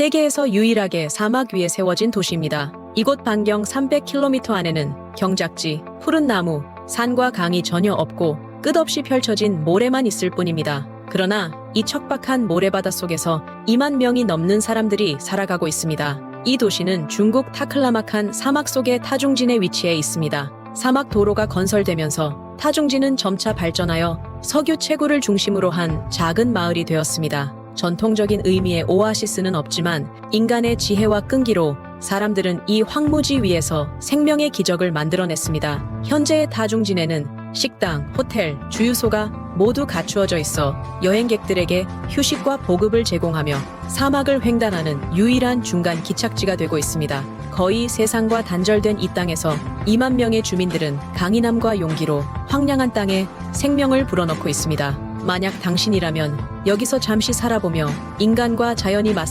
세계에서 유일하게 사막 위에 세워진 도시입니다. 이곳 반경 300km 안에는 경작지, 푸른 나무, 산과 강이 전혀 없고 끝없이 펼쳐진 모래만 있을 뿐입니다. 그러나 이 척박한 모래바다 속에서 2만 명이 넘는 사람들이 살아가고 있습니다. 이 도시는 중국 타클라마칸 사막 속의 타중진에 위치해 있습니다. 사막 도로가 건설되면서 타중진은 점차 발전하여 석유 채굴을 중심으로 한 작은 마을이 되었습니다. 전통적인 의미의 오아시스는 없지만 인간의 지혜와 끈기로 사람들은 이 황무지 위에서 생명의 기적을 만들어냈습니다. 현재의 타중진에는 식당, 호텔, 주유소가 모두 갖추어져 있어 여행객들에게 휴식과 보급을 제공하며 사막을 횡단하는 유일한 중간 기착지가 되고 있습니다. 거의 세상과 단절된 이 땅에서 2만 명의 주민들은 강인함과 용기로 황량한 땅에 생명을 불어넣고 있습니다. 만약 당신이라면 여기서 잠시 살아보며 인간과 자연이 맞